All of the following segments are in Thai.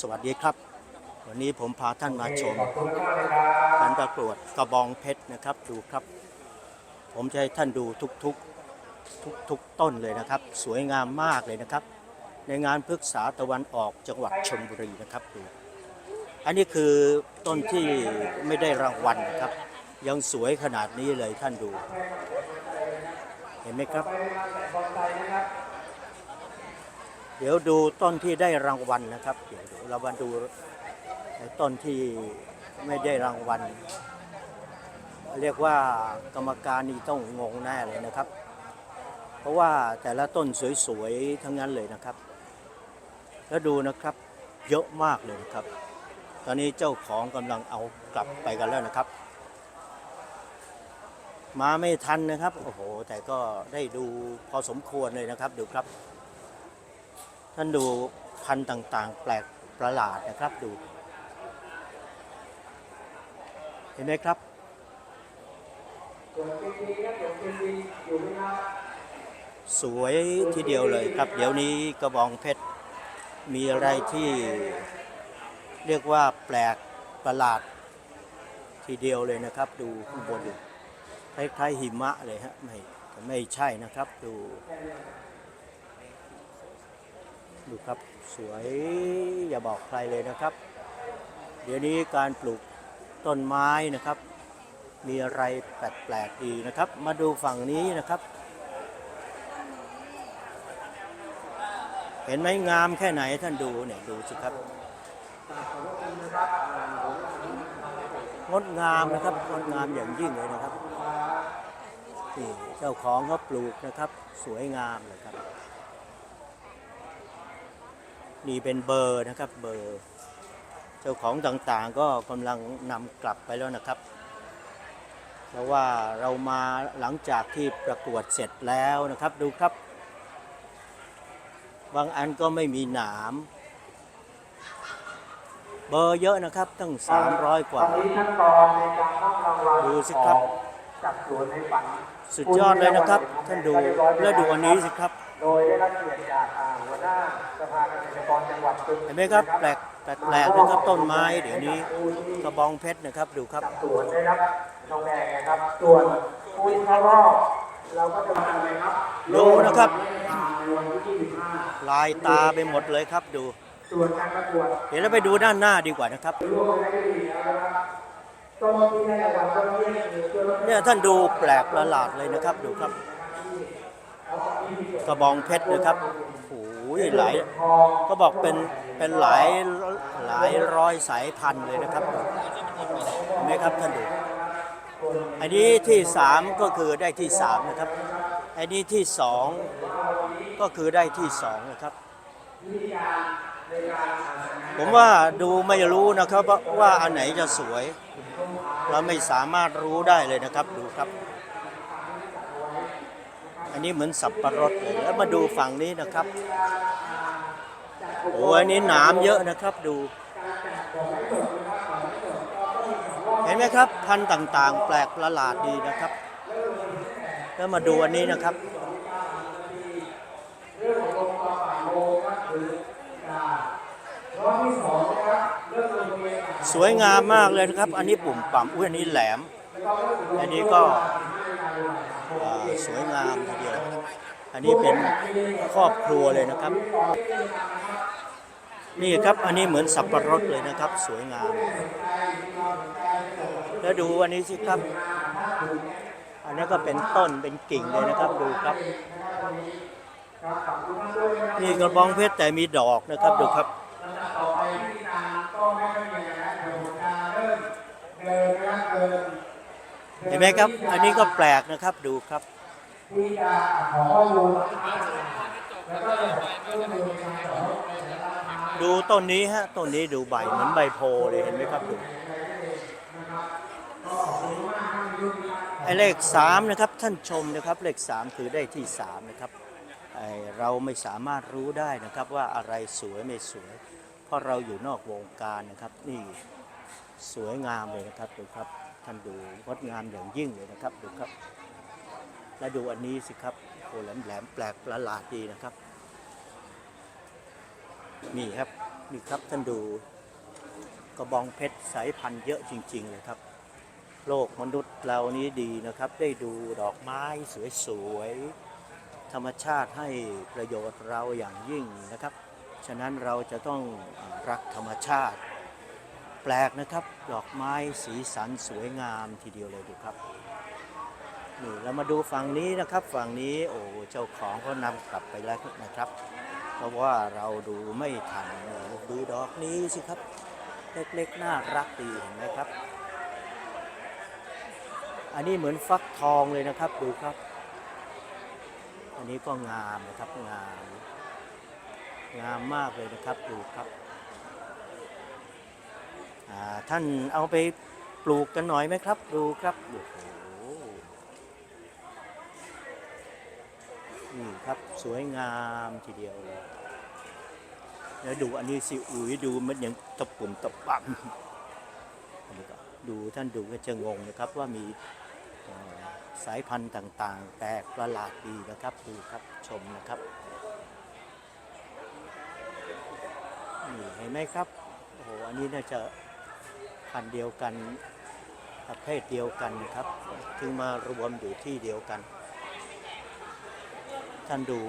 สวัสดีครับ วันนี้ผมพาท่านมาชมการประกวดกระบองเพชรนะครับดูครับ ผมจะให้ท่านดูทุกๆทุกทุกต้นเลยนะครับ สวยงามมากเลยนะครับ ในงานพฤกษาตะวันออกจังหวัดชลบุรีนะครับดูอันนี้คือต้นที่ไม่ได้รางวัลนะครับ ยังสวยขนาดนี้เลยท่านดู เห็นไหมครับ เดี๋ยวดูต้นที่ได้รางวัลนะครับ เดี๋ยวเรามาดูต้นที่ไม่ได้รางวัล เรียกว่ากรรมการนี่ต้องงงแน่เลยนะครับ เพราะว่าแต่ละต้นสวยๆทั้งนั้นเลยนะครับ แล้วดูนะครับเยอะมากเลยนะครับ ตอนนี้เจ้าของกำลังเอากลับไปกันแล้วนะครับ มาไม่ทันนะครับ โอ้โห แต่ก็ได้ดูพอสมควรเลยนะครับ ดูครับ ท่านดูพันธุ์ต่างๆ แปลกประหลาดนะครับดู เห็นไหมครับสวยทีเดียวเลยครับ เดี๋ยวนี้กระบองเพชร มีอะไรที่เรียกว่าแปลกประหลาดทีเดียวเลยนะครับ ดูข้างบนดูคล้ายๆหิมะเลยฮะไม่ไม่ใช่นะครับดู ดูครับสวยอย่าบอกใครเลยนะครับ เดี๋ยวนี้การปลูกต้นไม้นะครับ มีอะไรแปลกๆดีนะครับ มาดูฝั่งนี้นะครับ เห็นไหมงามแค่ไหนท่านดูเนี่ยดูสิครับงดงามนะครับงดงามอย่างยิ่งเลยนะครับนี่เจ้าของเขาปลูกนะครับ สวยงามเลยครับ นี่เป็นเบอร์นะครับเบอร์ เจ้าของต่างๆก็กำลังนำกลับไปแล้วนะครับ เพราะว่าเรามาหลังจากที่ประกวดเสร็จแล้วนะครับดูครับ บางอันก็ไม่มีหนาม เบอร์เยอะนะครับตั้ง 300 กว่า ตอนนี้ขั้นตอนในการมอบรางวัลดูสิครับ จากสวนในฝันสุดยอดเลยนะครับ ท่านดูแล้วดูอันนี้สิครับ โดยได้รับเกียรติจากอ่าหัวหน้าสภา เกษตรกรจังหวัดชลบุเห็นไหมครับแปลกแปลกแปลกนะครับต้นไม้เดี๋ยวนี้กระบองเพชรนะครับดูครับสวนได้รับทองแดงนะครับส่วนผู้ที่เข้ารอบเราก็จะมาอะไรครับดูนะครับในวันที่25ลายตาไปหมดเลยครับดูส่วนการประกวดเดี๋ยวเราไปดูด้านหน้าดีกว่านะครับร่วมได้ดีแล้วนะครับต้นที่ได้รางวัลต้นที่คือต้นเนี่ยท่านดูแปลกประหลาดเลยนะครับดูครับ กระบองเพชรนะครับโอ้ยหลายก็บอกเป็นเป็นหลายหลายร้อยสายพันธุ์เลยนะครับเห็นไหมครับท่านดูอันนี้ที่สามก็คือได้ที่สามนะครับ อันนี้ที่สองก็คือได้ที่สองนะครับ ผมว่าดูไม่รู้นะครับว่าอันไหนจะสวย เราไม่สามารถรู้ได้เลยนะครับดูครับ อันนี้เหมือนสับปะรดเลยแล้วมาดูฝั่งนี้นะครับโอ้อันนี้หนามเยอะนะครับดู เห็นไหมครับ พันธุ์ต่างๆ แปลกประหลาดดีนะครับ แล้วมาดูอันนี้นะครับสวยงามมากเลยนะครับ อันนี้ปุ่มปั่มอุ้ยอันนี้แหลม อันนี้ก็ สวยงามทีเดียว อันนี้เป็นครอบครัวเลยนะครับ นี่ครับอันนี้เหมือนสับปะรดเลยนะครับ สวยงาม แล้วดูอันนี้สิครับ อันนี้ก็เป็นต้นเป็นกิ่งเลยนะครับดูครับ นี่กระบองเพชรแต่มีดอกนะครับดูครับ เห็นไหมครับ อันนี้ก็แปลกนะครับดูครับที่จะขอข้อมูลดูต้นนี้ฮะต้นนี้ดูใบเหมือนใบโพเลยเห็นไหมครับดูไอ้เลขสามนะครับท่านชมนะครับเลขสามคือได้ที่สามนะครับเราไม่สามารถรู้ได้นะครับว่าอะไรสวยไม่สวย เพราะเราอยู่นอกวงการนะครับ นี่สวยงามเลยนะครับดูครับ ท่านดูงดงามอย่างยิ่งเลยนะครับดูครับ แล้วดูอันนี้สิครับโอ้แหลมแหลมแปลกประหลาดดีนะครับ นี่ครับนี่ครับท่านดูกระบองเพชรสายพันธุ์เยอะจริง ๆ เลยครับ โลกมนุษย์เรานี้ดีนะครับ ได้ดูดอกไม้สวยๆธรรมชาติให้ประโยชน์เราอย่างยิ่งนะครับ ฉะนั้นเราจะต้องรักธรรมชาติ ปลกนะครับ ดอกไม้สีสันสวยงามทีเดียวเลยดูครับนี่เรามาดูฝั่งนี้นะครับ ฝั่งนี้โอ้เจ้าของเขานำกลับไปแล้วนะครับ เพราะว่าเราดูไม่ทันดูดอกนี้สิครับ เล็กๆน่ารักดีเห็นไหมครับ อันนี้เหมือนฟักทองเลยนะครับดูครับ อันนี้ก็งามนะครับงาม งามมากเลยนะครับดูครับ ท่านเอาไปปลูกกันหน่อยไหมครับ ดูครับโอ้โหนี่ครับสวยงามทีเดียวเลยแล้วดูอันนี้สิอุ๋ยดูมันยังตะปุ่มตะปั่มอันนี้ก็ดูท่านดูก็จะงงนะครับว่ามีสายพันธุ์ต่างๆแปลกประหลาดดีนะครับดูครับชมนะครับนี่เห็นไหมครับโอ้โหอันนี้น่าจะ พันธุ์เดียวกันประเภทเดียวกันนะครับถึงมารวมอยู่ที่เดียวกัน ท่านดู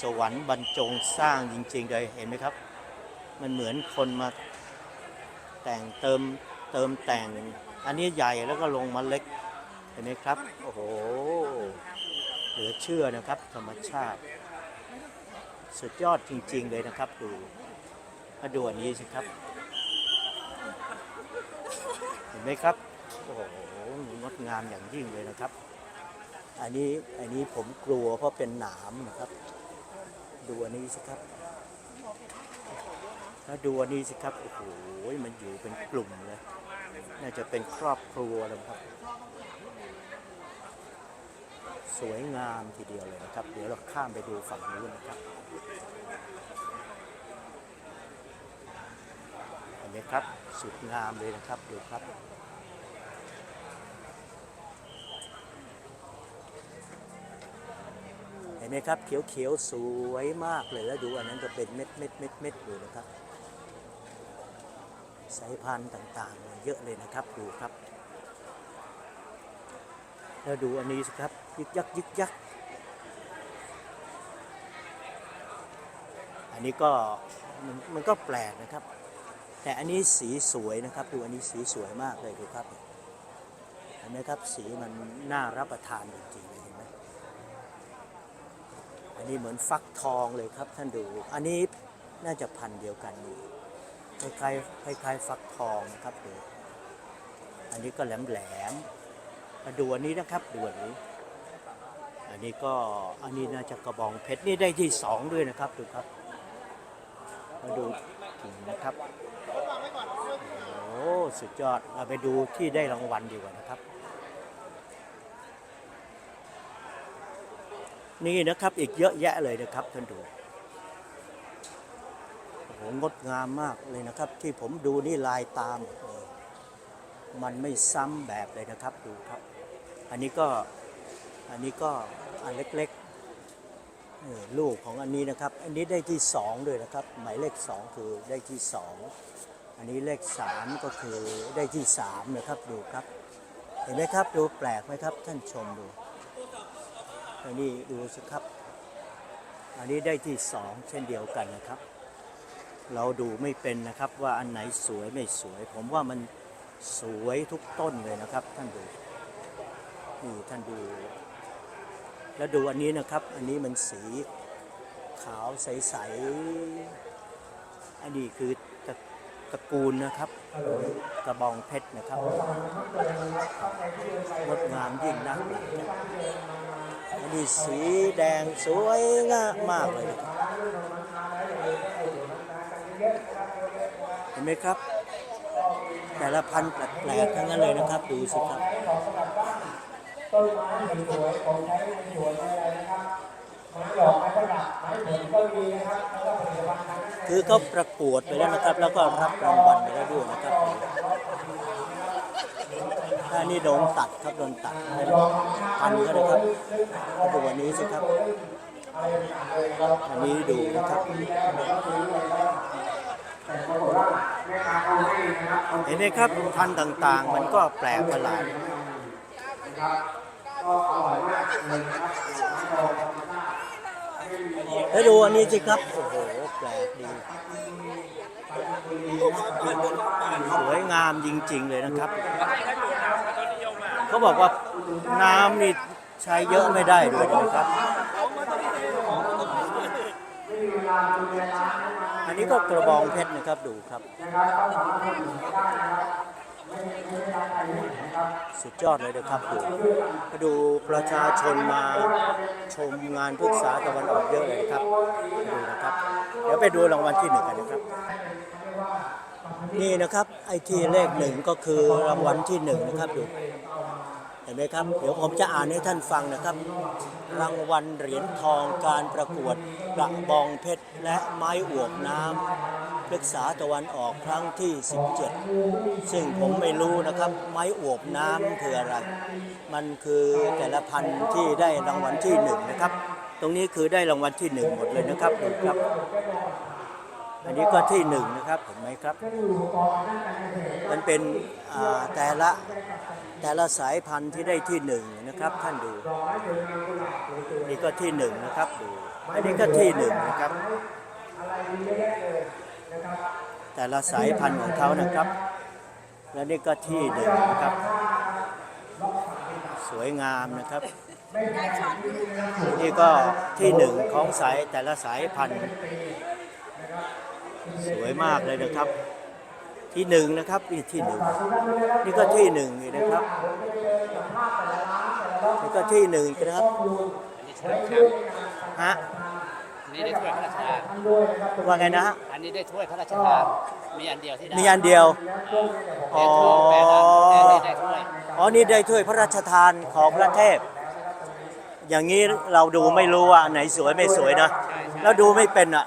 สวรรค์บรรจงสร้างจริงๆเลยเห็นไหมครับ มันเหมือนคนมาแต่งเติมเติมแต่ง อันนี้ใหญ่แล้วก็ลงมาเล็กเห็นไหมครับ โอ้โห เหลือเชื่อนะครับ ธรรมชาติ สุดยอดจริงๆเลยนะครับ ดูมาดูอันนี้สิครับ เห็นไหมครับ โอ้โหงดงามอย่างยิ่งเลยนะครับ อันนี้อันนี้ผมกลัวเพราะเป็นหนามนะครับ ดูอันนี้สิครับแล้วดูอันนี้สิครับ โอ้โห มันอยู่เป็นกลุ่มเลย น่าจะเป็นครอบครัวเลยครับ สวยงามทีเดียวเลยนะครับ เดี๋ยวเราข้ามไปดูฝั่งนู้นนะครับ เห็น ไหมครับ สุดงามเลยนะครับดูครับเห็นไหมครับเขียวๆสวยมากเลยแล้วดูอันนั้นจะเป็นเม็ดเม็ดเม็ดเม็ดอยู่นะครับ สายพันธุ์ต่างๆ เยอะเลยนะครับดูครับ แล้วดูอันนี้สิครับยึกยักยึกยักอันนี้ก็มันก็แปลกนะครับ แต่อันนี้สีสวยนะครับดูอันนี้สีสวยมากเลยดูครับเห็นไหมครับสีมันน่ารับประทานจริงๆเห็นไหมอันนี้เหมือนฟักทองเลยครับท่านดู อันนี้น่าจะพันเดียวกันนี่คล้ายๆคล้ายๆฟักทองนะครับดูอันนี้ก็แหลมๆมาดูอันนี้นะครับดูอันนี้อันนี้ก็อันนี้น่าจะกระบองเพชรนี่ได้ที่สองด้วยนะครับดูครับมาดูกิ่งนะครับ อ้สุดยอดเราไปดูที่ได้รางวัลดีกว่านะครับ นี่นะครับอีกเยอะแยะเลยนะครับท่านดูโอ้โหงดงามมากเลยนะครับ ที่ผมดูนี่ลายตามมันไม่ซ้ำแบบเลยนะครับดูครับ อันนี้ก็อันนี้ก็อันเล็กๆนี่ลูกของอันนี้นะครับ อันนี้ได้ที่สองด้วยนะครับ หมายเลขสองคือได้ที่สอง อันนี้เลขสามก็คือได้ที่สามนะครับดูครับ เห็นไหมครับดูแปลกไหมครับท่านชมดูอันนี้ดูสิครับ อันนี้ได้ที่สองเช่นเดียวกันนะครับ เราดูไม่เป็นนะครับว่าอันไหนสวยไม่สวย ผมว่ามันสวยทุกต้นเลยนะครับท่านดูนี่ท่านดู แล้วดูอันนี้นะครับ อันนี้มันสีขาวใสๆอันนี้คือ ตระกูลนะครับ กระบองเพชรนะครับงดงามยิ่งนักอันนี้สีแดงสวยงามมากเลยนะครับเห็นไหมครับ แต่ละพันธุ์แปลกๆทั้งนั้นเลยนะครับ ดูสิครับต้นไม้สวยของใช้ในสวนอะไรนะครับ ไม้ดอกไม้ประดับไม้ผลก็มีนะครับแล้วก็ผลิตภัณฑ์ทางนั้นคือเขาประกวดไปแล้วนะครับ แล้วก็รับรางวัลไปแล้วด้วยนะครับอันนี้โดนตัดครับโดนตัดพันก็นะครับมาดูวันนี้สิครับอันนี้ดูนะครับเดี๋ยวก็ซื้อเลยแล้วแต่ปรากฏว่าแม่ค้าเขาให้นะครับอาเห็นไหมครับพันธุ์ต่างๆ มันก็แปลกประหลาดนะครับก็อร่อยมากเลยนะครับ น้ำดองธรรมชาติไม่มีแล้วดูอันนี้สิครับ โอ้โห แปลกดี สวยงามจริง ๆ เลยนะครับ เขาบอกว่าน้ำนี่ใช้เยอะไม่ได้ด้วยนะครับ อันนี้ก็กระบองเพชรนะครับดูครับ สุดยอดเลยนะครับดูมาดูประชาชนมาชมงานพฤกษาตะวันออกเยอะเลยครับดูนะครับ เดี๋ยวไปดูรางวัลที่หนึ่งกันนะครับ นี่นะครับไอที่เลขหนึ่งก็คือรางวัลที่หนึ่งนะครับดูเห็นไหมครับ เดี๋ยวผมจะอ่านให้ท่านฟังนะครับ รางวัลเหรียญทองการประกวดกระบองเพชรและไม้อวบน้ำ พฤกษาตะวันออกครั้งที่ 17 ซึ่งผมไม่รู้นะครับไม้อวบน้ำคืออะไร มันคือแต่ละพันธุ์ที่ได้รางวัลที่หนึ่งนะครับ ตรงนี้คือได้รางวัลที่หนึ่งหมดเลยนะครับดูครับ อันนี้ก็ที่หนึ่งนะครับเห็นไหมครับ มันเป็นแต่ละแต่ละสายพันธุ์ที่ได้ที่หนึ่งนะครับท่านดู นี่ก็ที่หนึ่งนะครับดู อันนี้ก็ที่หนึ่งนะครับ แต่ละสายพันธุ์ของเขานะครับ และนี่ก็ที่หนึ่งนะครับ สวยงามนะครับ นี่ก็ที่หนึ่งของสายแต่ละสายพันธุ์ สวยมากเลยนะครับ ที่หนึ่งนะครับนี่ที่หนึ่งนี่ก็ที่หนึ่งนะครับนี่ก็ที่หนึ่งนะครับฮะ นนี้ได้ถ้วยพระราชทานว่าไงนะฮะ อันนี้ได้ถ้วยพระราชทานมีอันเดียวที่ได้มีอันเดียว อ๋อแปดอันแต่นี่ได้ถ้วยอ๋อ นี่ได้ถ้วยพระราชทานของพระเทพ อย่างนี้เราดูไม่รู้ว่าอันไหนสวยไม่สวยนะ แล้วดูไม่เป็นอะ